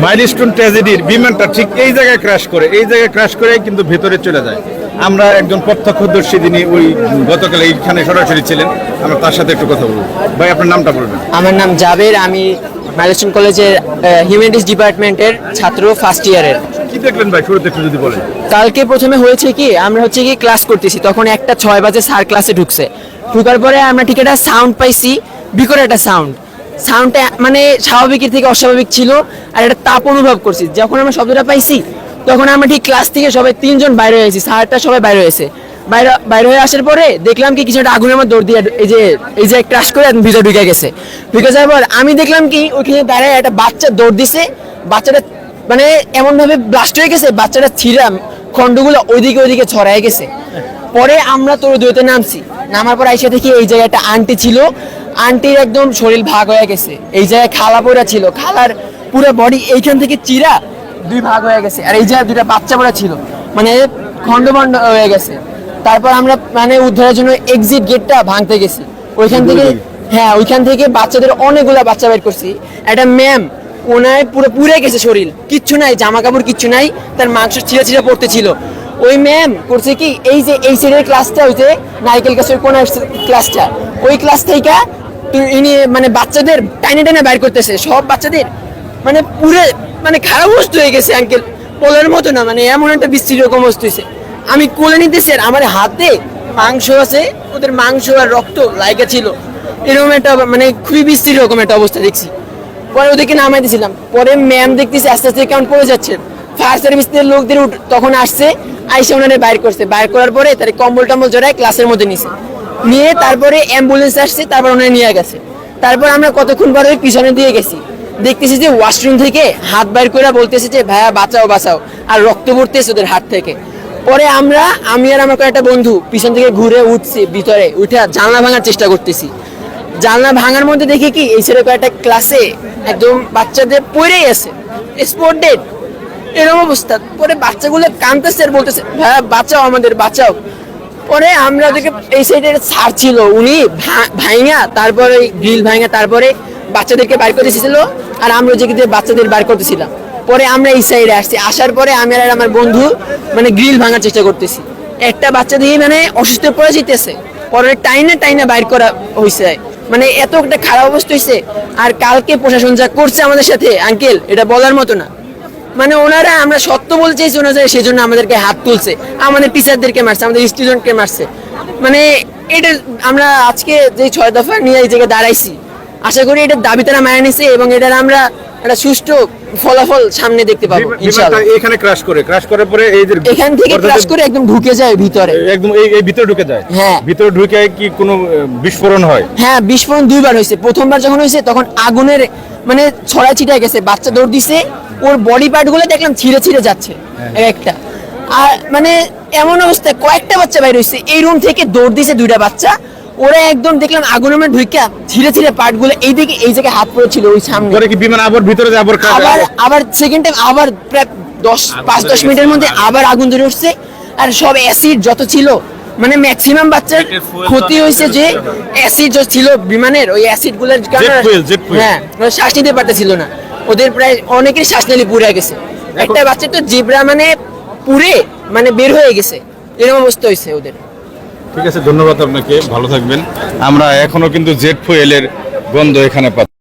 Milestone ট্র্যাজেডির বিমানটা ঠিক এই জায়গায় ক্র্যাশ করে এই জায়গায় ক্র্যাশ করে কিন্তু ভেতরে চলে যায়। আমরা একজন প্রত্যক্ষদর্শী যিনি ওই গতকাল এইখানে সরাসরি ছিলেন আমরা তার সাথে একটু কথা বলব। ভাই আপনার নামটা বলবেন। আমার নাম জাবের আমি মাইলস্টোন কলেজের হিউম্যানিটিস ডিপার্টমেন্টের ছাত্র ফার্স্ট ইয়ারের কি দেখলেন ভাই শুরুতে একটু যদি বলেন। কালকে প্রথমে হয়েছে কি আমরা হচ্ছে কি ক্লাস করতেছি তখন একটা ছয় বাজে স্যার ক্লাসে ঢুকছে। ঢুকার পরে আমরা ঠিক একটা সাউন্ড পাইছি বিকট একটা সাউন্ড সাউন্ডটা মানে স্বাভাবিকের থেকে অস্বাভাবিক ছিল, আর একটা তাপ অনুভব করছি। যখন আমরা শব্দটা পাইছি, তখন আমরা ঠিক ক্লাস থেকে সবাই তিনজন বাইরে হয়েছি, স্যারটা সবাই বাইরে হয়েছে। বাইরে বাইরে হয়ে আসার পরে দেখলাম কি কিছু একটা আগুনের মধ্যে দৌড় দিয়ে এই যে এই যে ক্রাশ করে ভিতরে ঢুকে গেছে। ঢুকে যাওয়ার পর আমি দেখলাম কি, ওইখানে দাঁড়ায় একটা বাচ্চা দৌড় দিছে। বাচ্চাটা মানে এমনভাবে ব্লাস্ট হয়ে গেছে, বাচ্চাটা ছিঁড়াম খণ্ডগুলো ওইদিকে ওইদিকে ছড়ায় গেছে। পরে আমরা তোর দুইতে নামছি। নামার পর আইসা দেখি এই জায়গায় একটা আন্টি ছিল। আন্টির একদম শরীর ভাগ হয়ে গেছে। এই জায়গায় খালা পড়া ছিল। খালার পুরো বডি এইখান থেকে চিরা দুই ভাগ হয়ে গেছে। আর এই জায়গায় দুইটা বাচ্চা পড়া ছিল। মানে খণ্ড খণ্ড হয়ে গেছে। তারপর আমরা মানে উদ্ধারের জন্য এক্সিট গেটটা ভাঙতে গেছি। ওইখান থেকে হ্যাঁ ওইখান থেকে বাচ্চাদের অনেকগুলা বাচ্চা বের করছি। একটা ম্যাম ওনায় পুরো পুড়ে গেছে শরীর। কিচ্ছু নাই জামা কাপড় কিচ্ছু নাই। তার মাংস ছিঁড়ে ছিঁড়ে পড়তে ছিল ওই ম্যাম করছে কি, এই যে এই সাইডের ক্লাসটা হইছে নাইকেল গাছের কোন ক্লাসটা ওই ক্লাস থেকে ইনি মানে বাচ্চাদের টাইনে টাইনে বাইর করতেছে, সব বাচ্চাদের মানে পুরে মানে খারাপ অবস্থা হয়ে গেছে আঙ্কেল পোলের মতো না মানে এমন একটা বিশ্রী রকম অবস্থা হয়েছে আমি কোলে নিতেছি আর আমার হাতে মাংস আছে, ওদের মাংস আর রক্ত লাইগা ছিল। এরকম একটা মানে খুবই বিশ্রী রকম একটা অবস্থা দেখছি। পরে ওদেরকে নামাই দিয়েছিলাম পরে ম্যাম দেখতেছি আস্তে আস্তে কেমন পড়ে যাচ্ছেন ফায়ার সার্ভিসের লোকদের তখন আসছে, আইসে ওনারে বাইর করছে। বাইর করার পরে তার কম্বল টম্বল জড়ায় ক্লাসের মধ্যে নিছে। নিয়ে তারপরে অ্যাম্বুলেন্স আসছে, তারপর ওনারে নিয়ে গেছে। তারপর আমরা কতক্ষণ পরে পিছনে দিয়ে গেছি। দেখতেছি যে ওয়াশরুম থেকে হাত বাইর করে বলতেছে যে, ভাইয়া, বাঁচাও বাঁচাও। আর রক্ত পড়তেছে ওদের হাত থেকে। পরে আমরা, আমি আর আমার কয়েকটা বন্ধু পিছন থেকে ঘুরে উঠছি, ভিতরে উঠে জানলা ভাঙার চেষ্টা করতেছি। জানলা ভাঙার মধ্যে দেখি কি, এই ছেলে কয়েকটা ক্লাসে একদম বাচ্চাদের পড়েই আছে। স্পোর্ট ডেট এরকম অবস্থা। পরে বাচ্চাগুলো কাঁদতেছে আর বলতেছে ভাইয়া বাঁচাও আমাদের, বাঁচাও। পরে আমরা ওদেরকে এই সাইডে স্যার ছিল উনি ভাইঙা, তারপরে গ্রিল ভাইঙা, তারপরে বাচ্চাদেরকে বাইর করে এসেছিল আর আমরা দিয়ে বাচ্চাদের বাইর করতেছিলাম পরে আমরা এই সাইডে আসছি। আসার পরে আমি আর আমার বন্ধু মানে গ্রিল ভাঙার চেষ্টা করতেছি। একটা বাচ্চা দিয়ে মানে অসুস্থ পড়ে যেতেছে পরে টাইনে টাইনে বাইর করা হয়েছে মানে এত একটা খারাপ অবস্থা হয়েছে আর কালকে প্রশাসন যা করছে আমাদের সাথে, আঙ্কেল, এটা বলার মতো না। মানে ওনারা আমরা সত্য বলছি ওনারা সেই জন্য আমাদেরকে হাত তুলছে। আমাদের টিচারদেরকে মারছে, আমাদের স্টুডেন্টকে মারছে। মানে এটা আমরা আজকে যে ছয় দফা নিয়ে এই জায়গায় দাঁড়াইছি, আশা করি এটার দাবি তারা মায়া নিছে এবং এটার আমরা একটা সুষ্ঠু ফলাফল সামনে দেখতে পাবো ইনশাআল্লাহ এখানে ক্র্যাশ করে ক্র্যাশ করার পরে এই যে এখান থেকে করে একদম ঢুকে যায় ভিতরে। একদম এই এই ভিতরে ঢুকে যায়? হ্যাঁ। ভিতরে ঢুকে কি কোনো বিস্ফোরণ হয়? হ্যাঁ বিস্ফোরণ দুইবার হয়েছে। প্রথমবার যখন হয়েছে তখন আগুনের মানে ছড়া ছিটায় গেছে বাচ্চা দৌড় দিছে ওর বডি পার্টগুলো দেখলাম ছিঁড়ে ছিঁড়ে যাচ্ছে একটা। আর মানে এমন অবস্থায় কয়েকটা বাচ্চা বাইর হয়েছে এই রুম থেকে দৌড় দিছে দুইটা বাচ্চা ওরা একদম দেখলাম আগুনের মধ্যে ঢুইকা ছিঁড়ে ছিঁড়ে পার্টগুলো এইদিকে এই জায়গায় হাত পড়েছিল ওই সামনে। পরে কি বিমান আবার ভিতরে যায় আবার আবার আবার সেকেন্ড টাইম আবার প্রায় দশ পাঁচ দশ মিনিটের মধ্যে আবার আগুন ধরে উঠছে। আর সব অ্যাসিড যত ছিল মানে ম্যাক্সিমাম বাচ্চার ক্ষতি হয়েছে যে অ্যাসিড যত ছিল বিমানের ওই অ্যাসিডগুলোর। হ্যাঁ শ্বাস নিতে পারতেছিল না। ওদের প্রায় অনেকের শ্বাস নালি পুড়ে গেছে। একটা বাচ্চা তো জিব্রা মানে পুড়ে মানে বের হয়ে গেছে। এরকম অবস্থা হয়েছে ওদের। ঠিক আছে ধন্যবাদ আপনাকে ভালো থাকবেন। আমরা এখনও কিন্তু জেট ফুয়েলের গন্ধ এখানে পাচ্ছি।